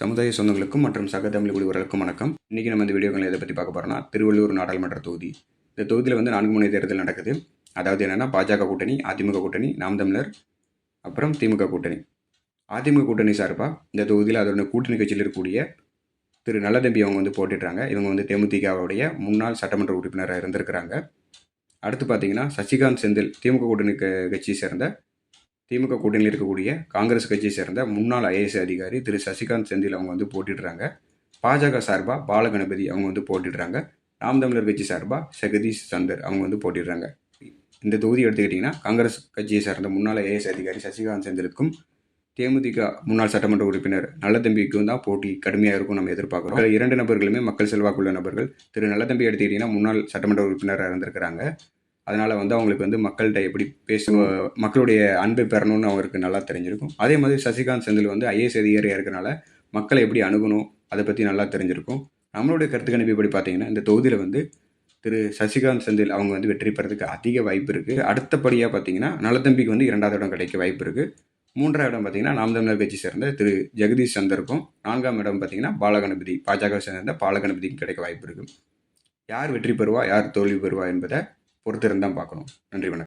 சமுதாய சொந்தங்களுக்கும் மற்றும் சக தமிழ் குழுவர்களுக்கும் வணக்கம். இன்றைக்கி நம்ம இந்த வீடியோக்கள் எதை பற்றி பார்க்க போகிறோம்னா திருவள்ளூர் நாடாளுமன்ற தொகுதி. இந்த தொகுதியில் வந்து நான்கு முனை தேர்தல் நடக்குது. அதாவது என்னென்னா பாஜக கூட்டணி அதிமுக கூட்டணி நாம் தமிழர் அப்புறம் திமுக கூட்டணி. அதிமுக கூட்டணி சார்பாக இந்த தொகுதியில் அதோட கூட்டணி கட்சியில் இருக்கக்கூடிய திரு நல்லதம்பி அவங்க வந்து போட்டிடுறாங்க. இவங்க வந்து தேமுதிகவுடைய முன்னாள் சட்டமன்ற உறுப்பினராக இருந்திருக்கிறாங்க. அடுத்து பார்த்தீங்கன்னா சசிகாந்த் செந்தில் திமுக கூட்டணி க- கட்சியை சேர்ந்த திமுக கூட்டணியில் இருக்கக்கூடிய காங்கிரஸ் கட்சியை சேர்ந்த முன்னாள் ஐஏஎஸ் அதிகாரி திரு சசிகாந்த் செந்தில் அவங்க வந்து போட்டிடுறாங்க. பாஜக சார்பாக பாலகணபதி அவங்க வந்து போட்டிடுறாங்க. நாம் தமிழர் கட்சி சார்பாக ஜெகதீஷ் சந்தர் அவங்க வந்து போட்டிடுறாங்க. இந்த தொகுதி எடுத்துக்கிட்டிங்கன்னா காங்கிரஸ் கட்சியை சேர்ந்த முன்னாள் ஐஏஎஸ் அதிகாரி சசிகாந்த் செந்திலுக்கும் தேமுதிக முன்னாள் சட்டமன்ற உறுப்பினர் நல்லதம்பிக்கும் தான் போட்டி கடுமையாக இருக்கும் நம்ம எதிர்பார்க்குறோம். அதில் இரண்டு நபர்களுமே மக்கள் செல்வாக்குள்ள நபர்கள். திரு நல்லதம்பி எடுத்துக்கிட்டிங்கன்னா முன்னாள் சட்டமன்ற உறுப்பினராக இருந்திருக்கிறாங்க. அதனால் வந்து அவங்களுக்கு வந்து மக்கள்கிட்ட எப்படி பேச மக்களுடைய அன்பை பெறணும்னு அவருக்கு நல்லா தெரிஞ்சிருக்கும். அதே மாதிரி சசிகாந்த் செந்தில் வந்து ஐஏஎஸ் அதிகாரியாக இருக்கனால மக்களை எப்படி அணுகணும் அதை பற்றி நல்லா தெரிஞ்சிருக்கும். நம்மளுடைய கருத்து கணிப்பு இப்படி பார்த்தீங்கன்னா இந்த தொகுதியில் வந்து திரு சசிகாந்த் செந்தில் அவங்க வந்து வெற்றி பெறதுக்கு அதிக வாய்ப்பு இருக்குது அடுத்தபடியாக பார்த்தீங்கன்னா நலத்தம்பிக்கு வந்து இரண்டாவது இடம் கிடைக்க வாய்ப்பு இருக்குது மூன்றாவது இடம் பார்த்தீங்கன்னா நாம் தமிழர் கட்சி சேர்ந்த திரு ஜெகதீஷ் சந்தருக்கும் நான்காம் இடம் பார்த்தீங்கன்னா பாலகணபதி பாஜக சேர்ந்த பாலகணபதிக்கும் கிடைக்க வாய்ப்பு இருக்குது யார் வெற்றி பெறுவா யார் தோல்வி பெறுவா என்பதை பொறுத்திருந்தான் பார்க்கணும். நன்றி வணக்கம்.